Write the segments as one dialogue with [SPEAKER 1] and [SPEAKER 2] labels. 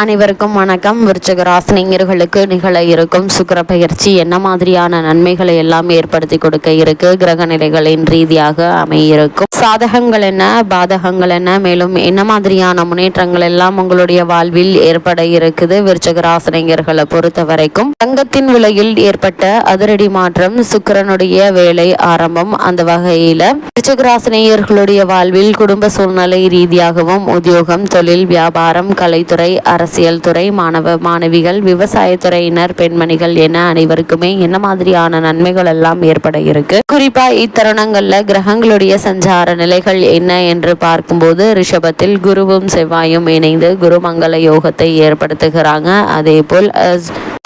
[SPEAKER 1] அனைவருக்கும் வணக்கம். விருச்சக ராசினியர்களுக்கு நிகழ இருக்கும் சுக்கர பயிற்சி என்ன மாதிரியான நன்மைகளை எல்லாம் ஏற்படுத்தி கொடுக்க இருக்கு? கிரக நிலைகளின் ரீதியாக அமையிருக்கும். சாதகங்கள் என்ன? பாதகங்கள் என்ன? மேலும் என்ன மாதிரியான முன்னேற்றங்கள் எல்லாம் உங்களுடைய வாழ்வில் ஏற்பட இருக்குது? விருச்சக ராசினியர்களை பொறுத்த வரைக்கும் தங்கத்தின் விலையில் ஏற்பட்ட அதிரடி மாற்றம் சுக்கரனுடைய வேலை ஆரம்பம் அந்த வகையில. விருச்சக ராசினியர்களுடைய வாழ்வில் குடும்ப சூழ்நிலை ரீதியாகவும் உத்தியோகம் தொழில் வியாபாரம் கலைத்துறை அரசியல் துறை மாணவ மாணவிகள் விவசாயத்துறையினர் பெண்மணிகள் என அனைவருக்குமே என்ன மாதிரியான நன்மைகள் எல்லாம் ஏற்பட இருக்கு? குறிப்பா இத்தருணங்கள்ல கிரகங்களுடைய சஞ்சார நிலைகள் என்ன என்று பார்க்கும்போது ரிஷபத்தில் குருவும் செவ்வாயும் இணைந்து குருமங்கள யோகத்தை ஏற்படுத்துகிறாங்க. அதே போல்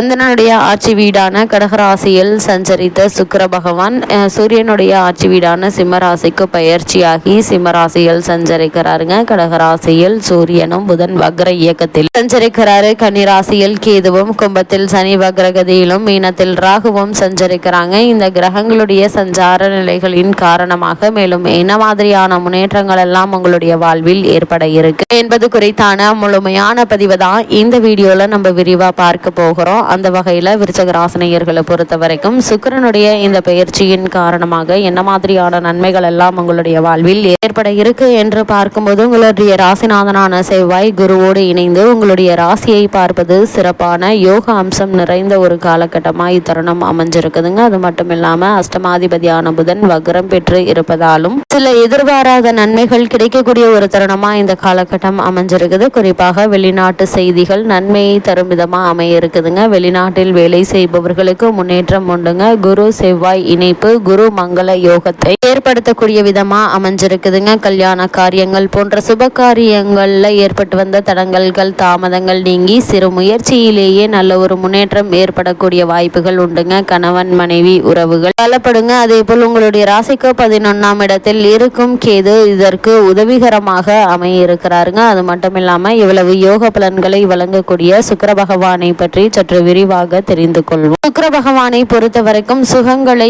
[SPEAKER 1] சந்திரனுடைய ஆட்சி வீடான கடகராசியில் சஞ்சரித்த சுக்கர பகவான் சூரியனுடைய ஆட்சி வீடான சிம்மராசிக்கு பயிற்சியாகி சிம்மராசியில் சஞ்சரிக்கிறாருங்க. கடகராசியில் சூரியனும் புதன் வக்ர இயக்கத்தில் சஞ்சரிக்கிறாரு. கன்னிராசியில் கேதுவும் கும்பத்தில் சனி வக்ரகதியிலும் மீனத்தில் ராகுவும் சஞ்சரிக்கிறாங்க. இந்த கிரகங்களுடைய சஞ்சார நிலைகளின் காரணமாக மேலும் என்ன மாதிரியான முன்னேற்றங்கள் எல்லாம் உங்களுடைய வாழ்வில் ஏற்பட இருக்கு என்பது குறித்தான முழுமையான பதிவு தான் இந்த வீடியோல நம்ம விரிவா பார்க்க போகிறோம். அந்த வகையில் விருச்சக ராசினியர்களை பொறுத்த வரைக்கும் சுக்கரனுடைய இந்த பயிற்சியின் காரணமாக என்ன மாதிரியான நன்மைகள் எல்லாம் உங்களுடைய வாழ்வில் ஏற்பட இருக்கு என்று பார்க்கும்போது உங்களுடைய ராசிநாதனான செவ்வாய் குருவோடு இணைந்து உங்களுடைய ராசியை பார்ப்பது சிறப்பான யோக அம்சம் நிறைந்த ஒரு காலகட்டமாக இத்தருணம் அமைஞ்சிருக்குதுங்க. அது மட்டும் இல்லாமல் அஷ்டமாதிபதியான புதன் வக்ரம் பெற்று இருப்பதாலும் சில எதிர்பாராத நன்மைகள் கிடைக்கக்கூடிய ஒரு தருணமா இந்த காலகட்டம் அமைஞ்சிருக்குது. குறிப்பாக வெளிநாட்டு செய்திகள் நன்மையை தரும் விதமா அமைய இருக்குதுங்க. வெளிநாட்டில் வேலை செய்பவர்களுக்கு முன்னேற்றம் உண்டுங்க. குரு செவ்வாய் இணைப்பு குரு மங்கள யோகத்தை ஏற்படுத்தக்கூடிய விதமா அமைஞ்சிருக்குதுங்க. கல்யாண காரியங்கள் போன்ற சுப காரியங்கள்ல ஏற்பட்டு வந்த தடங்கல்கள் தாமதங்கள் நீங்கி சிறு முயற்சியிலேயே நல்ல ஒரு முன்னேற்றம் ஏற்படக்கூடிய வாய்ப்புகள் உண்டுங்க. கணவன் மனைவி உறவுகள் பலப்படுங்க. அதே போல் உங்களுடைய ராசிக்கு பதினொன்னாம் இடத்தில் இருக்கும் கேது இதற்கு உதவிகரமாக அமையிருக்கிறாருங்க. அது மட்டும் இல்லாம இவ்வளவு யோக பலன்களை வழங்கக்கூடிய சுக்கர பகவானை பற்றி சற்று விரிவாக தெரிந்து கொள்வோம். சுக்கர பகவானை பொறுத்த வரைக்கும் சுகங்களை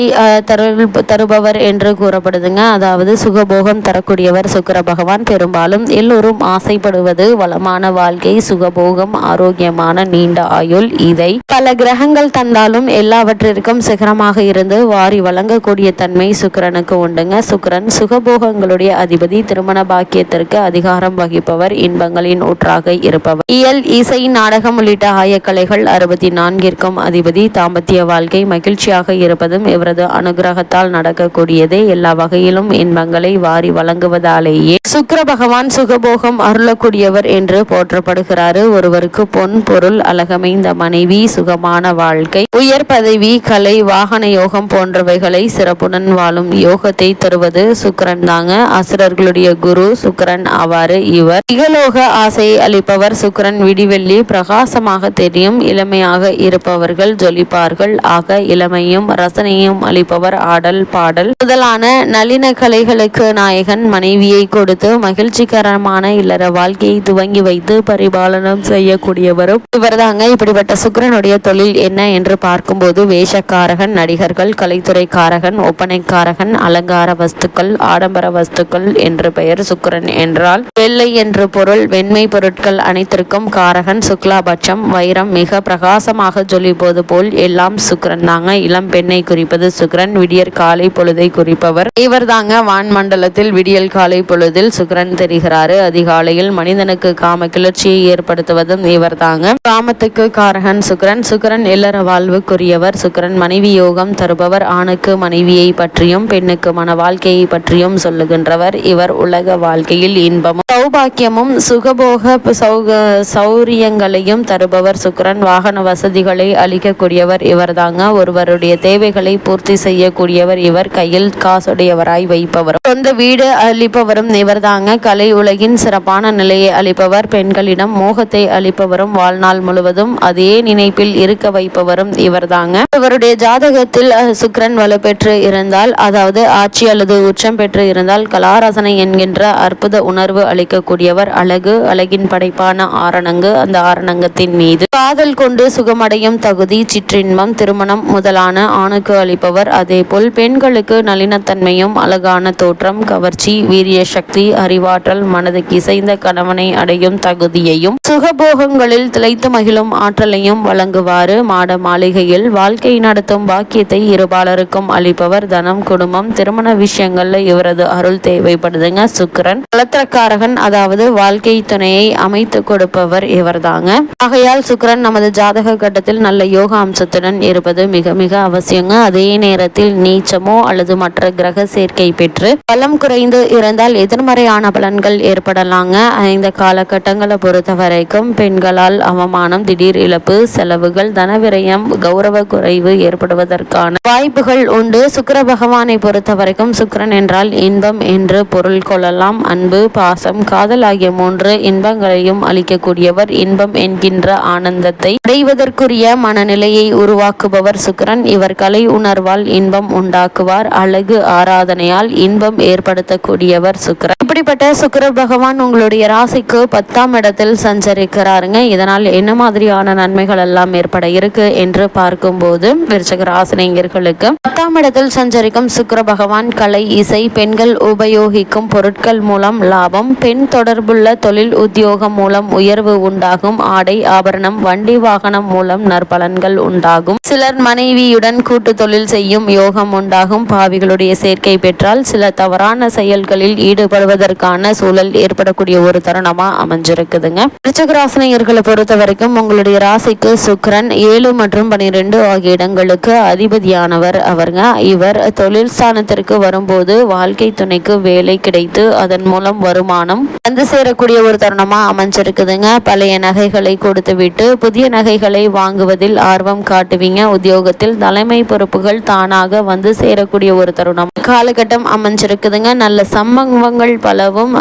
[SPEAKER 1] தருபவர் என்று கூறப்படுதுங்க. அதாவது சுகபோகம் தரக்கூடியவர் சுக்கர பகவான். பெரும்பாலும் எல்லோரும் ஆசைப்படுவது வளமான வாழ்க்கை சுகபோகம் ஆரோக்கியமான நீண்ட ஆயுள் இதை. பல கிரகங்கள் தந்தாலும் எல்லாவற்றிற்கும் சிகரமாக இருந்து வாரி வழங்கக்கூடிய தன்மை சுக்கரனுக்கு உண்டுங்க. சுக்கரன் சுகபோகங்களுடைய அதிபதி திருமண பாக்கியத்திற்கு அதிகாரம் வகிப்பவர் இன்பங்களின் ஊற்றாக இருப்பவர். இயல் இசை நாடகம் உள்ளிட்ட ஆயக்கலைகள் அறுபத்தி நான்கிற்கும் அதிபதி தாம்பத்திய வாழ்க்கை மகிழ்ச்சியாக இருப்பதும் இவரது அனுகிரகத்தால் நடக்கக்கூடியதே எல்லா வகையிலும் இன்பங்களை வாரி வழங்குவதாலேயே. சுக்கர பகவான் சுகபோகம் அருளக்கூடியவர் என்று போற்றப்படுகிறாரு. ஒருவருக்கு பொன் பொருள் அழகமைந்த மனைவி சுகமான வாழ்க்கை உயர் பதவி கலை வாகன யோகம் போன்றவைகளை சிறப்புடன் வாழும் யோகத்தை தருவது சுக்கரன் தாங்க. அசுரர்களுடைய குரு சுக்கரன் ஆவாறு இவர். இகலோக ஆசையை அளிப்பவர் சுக்கரன் விடிவெள்ளி பிரகாசமாக தெரியும் இளமையாக இருப்பவர்கள் ஜொலிப்பார்கள். ஆக இளமையும் ரசனையும் அளிப்பவர் ஆடல் பாடல். முதலான நளின கலைகளுக்கு நாயகன் மனைவியை கொடுத்து மகிழ்ச்சிகரமான இல்லற வாழ்க்கையை துவங்கி வைத்து பரிபாலனம் செய்யக்கூடியவரும். இவர்தாங்க இப்படிப்பட்ட சுக்கரனுடைய தொழில் என்ன என்று பார்க்கும்போது வேஷக்காரகன் நடிகர்கள் கலைத்துறைக்காரகன் ஒப்பனைக்காரகன் அலங்கார வஸ்துக்கள் ஆடம்பர வஸ்துக்கள் என்று பெயர் சுக்கரன் என்றால் வெள்ளை என்று பொருள் வெண்மை பொருட்கள் அனைத்திற்கும் காரகன் சுக்லாபட்சம் வைரம் மிக சுவாசமாக சொல்லிப்போது போல் எல்லாம் சுக்கரன் தாங்க. இளம் பெண்ணை குறிப்பது சுக்கரன் விடியற் காலை பொழுதை குறிப்பவர். இவர் தாங்க வான் மண்டலத்தில் விடியல் காலை பொழுதில் சுக்கரன் தெரிகிறாரு. அதிகாலையில் மனிதனுக்கு காம கிளர்ச்சியை ஏற்படுத்துவதும் இவர் தாங்க காமத்துக்கு காரகன் சுக்கரன். சுக்கரன் இல்லற வாழ்வுக்குரியவர். சுக்கரன் மனைவி யோகம் தருபவர். ஆணுக்கு மனைவியை பற்றியும் பெண்ணுக்கு மன வாழ்க்கையை பற்றியும் சொல்லுகின்றவர். இவர் உலக வாழ்க்கையில் இன்பமும் சௌபாக்கியமும் சுகபோக சௌரியங்களையும் தருபவர் சுக்கரன். வாகன வசதிகளை அளிக்கக்கூடியவர் இவர் தாங்க ஒருவருடைய தேவைகளை பூர்த்தி செய்யக்கூடியவர் இவர். கையில் காசுடையவராய் வைப்பவர். சொந்த வீடு அளிப்பவரும் இவர் தாங்க கலை உலகின் சிறப்பான நிலையை அளிப்பவர். பெண்களிடம் மோகத்தை அளிப்பவரும் வாழ்நாள் முழுவதும் அதே நினைப்பில் இருக்க வைப்பவரும் இவர் தாங்க இவருடைய ஜாதகத்தில் சுக்கரன் வலுப்பெற்று இருந்தால் அதாவது ஆட்சி அல்லது உச்சம் பெற்று இருந்தால் கலாரசனை என்கின்ற அற்புத உணர்வு அளிக்கக்கூடியவர். அழகு அழகின் படைப்பான ஆரணங்கு. அந்த ஆரணங்கத்தின் மீது காதல் கொண்டு சுகமடையும் தகுதி சிற்றின்பம் திருமணம் முதலான ஆணுக்கு அளிப்பவர். அதேபோல் பெண்களுக்கு நளினத்தன்மையும் அழகான தோற்றம் கவர்ச்சி வீரிய சக்தி அறிவாற்றல் மனதுக்கு இசைந்த கணவனை அடையும் தகுதியையும் சுகபோகங்களில் திளைத்து மகிழும் ஆற்றலையும் வழங்குவாறு. மாட மாளிகையில் வாழ்க்கை நடத்தும் பாக்கியத்தை இருபாலருக்கும் அளிப்பவர். தனம் குடும்பம் திருமண விஷயங்கள்ல இவரது அருள் தேவைப்படுதுங்க. சுக்கரன் கலத்திரக்காரகன் அதாவது வாழ்க்கை துணையை அமைத்து கொடுப்பவர் இவர்தாங்க. ஆகையால் சுக்கரன் நமது ஜாதக கட்டத்தில் நல்ல யோக அம்சத்துடன் இருப்பது மிக மிக அவசியங்க. அதே நேரத்தில் நீச்சமோ அல்லது மற்ற கிரக சேர்க்கை பெற்று பலம் குறைந்து இருந்தால் எதிர்மறையான பலன்கள் ஏற்படலாங்க. இந்த காலகட்டங்களை பொறுத்த வரைக்கும் பெண்களால் அவமானம் திடீர் இழப்பு செலவுகள் தனவிரயம் கௌரவ குறைவு ஏற்படுவதற்கான வாய்ப்புகள் உண்டு. சுக்கர பகவானை பொறுத்த வரைக்கும் சுக்கரன் என்றால் இன்பம் என்று பொருள் கொள்ளலாம். அன்பு பாசம் காதல் ஆகிய மூன்று இன்பங்களையும் அளிக்கக்கூடியவர் இன்பம் என்கின்ற ஆனந்தத்தை அடைவதற்குரிய மனநிலையை உருவாக்குபவர் சுக்கிரன். இவர் கலை உணர்வால் இன்பம் உண்டாக்குவார். அழகு ஆராதனையால் இன்பம் ஏற்படுத்தக்கூடியவர் சுக்கிரன். இப்படிப்பட்ட சுக்கர பகவான் உங்களுடைய ராசிக்கு பத்தாம் இடத்தில் சஞ்சரிக்கிறாருங்க. இதனால் என்ன மாதிரியான நன்மைகள் எல்லாம் ஏற்பட இருக்கு என்று பார்க்கும்போது விருச்சக ராசினியர்களுக்கு பத்தாம் இடத்தில் சஞ்சரிக்கும் சுக்கர பகவான் கலை இசை பெண்கள் உபயோகிக்கும் பொருட்கள் மூலம் லாபம் பெண் தொடர்புள்ள தொழில் உத்தியோகம் மூலம் உயர்வு உண்டாகும். ஆடை ஆபரணம் வண்டி வாகனம் மூலம் நற்பலன்கள் உண்டாகும். சிலர் மனைவியுடன் கூட்டு தொழில் செய்யும் யோகம் உண்டாகும். பாவிகளுடைய சேர்க்கை பெற்றால் சில தவறான செயல்களில் ஈடுபடுவதற்கான சூழல் ஏற்படக்கூடிய ஒரு தருணமா அமைஞ்சிருக்குதுங்க. ரிச்சகராசனையர்களை பொறுத்த வரைக்கும் உங்களுடைய ராசிக்கு சுக்கிரன் ஏழு மற்றும் பனிரெண்டு ஆகிய இடங்களுக்கு அதிபதியானவர் அவருங்க. இவர் தொழில் ஸ்தானத்திற்கு வரும்போது வாழ்க்கை துணைக்கு வேலை கிடைத்து அதன் மூலம் வருமானம் வந்து சேரக்கூடிய ஒரு தருணமா அமைஞ்சிருக்குதுங்க. பழைய நகைகளை கொடுத்து விட்டு புதிய நகைகளை வாங்குவதில் ஆர்வம் காட்டுவீங்க. உத்தியோகத்தில் தலைமை பொறுப்புகள் தானாக வந்து சேரக்கூடிய ஒரு தருணம். காலகட்டம் அமைஞ்சிருக்குதுங்க. நல்ல சம்பவங்கள் பலவும்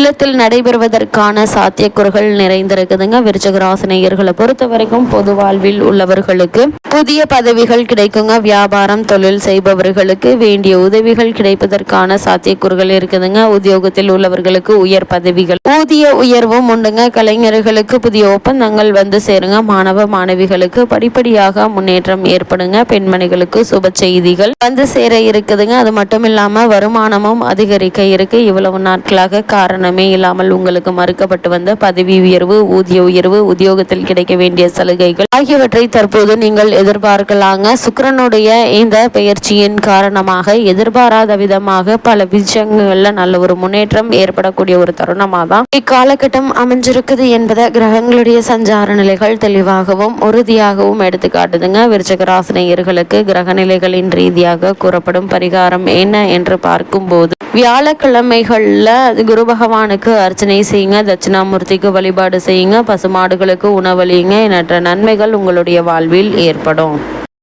[SPEAKER 1] இல்லத்தில் நடைபெறுவதற்கான சாத்தியக்கூறுகள் நிறைந்திருக்குதுங்க. விருச்சக ராசினியர்களை பொறுத்த வரைக்கும் பொது வாழ்வில் உள்ளவர்களுக்கு புதிய பதவிகள் கிடைக்குங்க. வியாபாரம் தொழில் செய்பவர்களுக்கு வேண்டிய உதவிகள் கிடைப்பதற்கான சாத்தியக்கூறுகள் இருக்குதுங்க. உத்தியோகத்தில் உள்ளவர்களுக்கு உயர் பதவிகள் ஊதிய உயர்வும் உண்டுங்க. கலைஞர்களுக்கு புதிய ஒப்பந்தங்கள் வந்து சேருங்க. மாணவ மாணவிகளுக்கு படிப்படியாக முன்னேற்றம் ஏற்படுங்க. பெண்மணிகளுக்கு சுப செய்திகள் வந்து சேர இருக்குதுங்க. அது மட்டும் இல்லாம வருமானமும் அதிகரிக்க இருக்கு. இவ்வளவு நாட்களாக காரணம் இல்லாமல் உங்களுக்கு மறுக்கப்பட்டு வந்த பதவி உயர்வு ஊதிய உயர்வு உத்தியோகத்தில் கிடைக்க வேண்டிய சலுகைகள் ஆகியவற்றை தற்போது நீங்கள் எதிர்பார்க்கலாங்க. சுக்கரனுடைய இந்த பெயர்ச்சியின் காரணமாக எதிர்பாராத விதமாக பல விஷயங்கள்ல நல்ல ஒரு முன்னேற்றம் ஏற்படக்கூடிய ஒரு தருணமாக தான் இக்காலகட்டம் அமைஞ்சிருக்குது என்பதை கிரகங்களுடைய சஞ்சார நிலைகள் தெளிவாகவும் உறுதியாகவும் எடுத்து காட்டுதுங்க. விருச்சக ராசினியர்களுக்கு கிரக நிலைகளின் ரீதியாக கூறப்படும் பரிகாரம் என்ன என்று பார்க்கும்போது வியாழக்கிழமைகள்ல குரு பகவானுக்கு அர்ச்சனை செய்யுங்க தட்சிணாமூர்த்திக்கு வழிபாடு செய்யுங்க பசுமாடுகளுக்கு உணவளியுங்க எண்ணற்ற நன்மைகள் உங்களுடைய வாழ்வில் ஏற்படும்.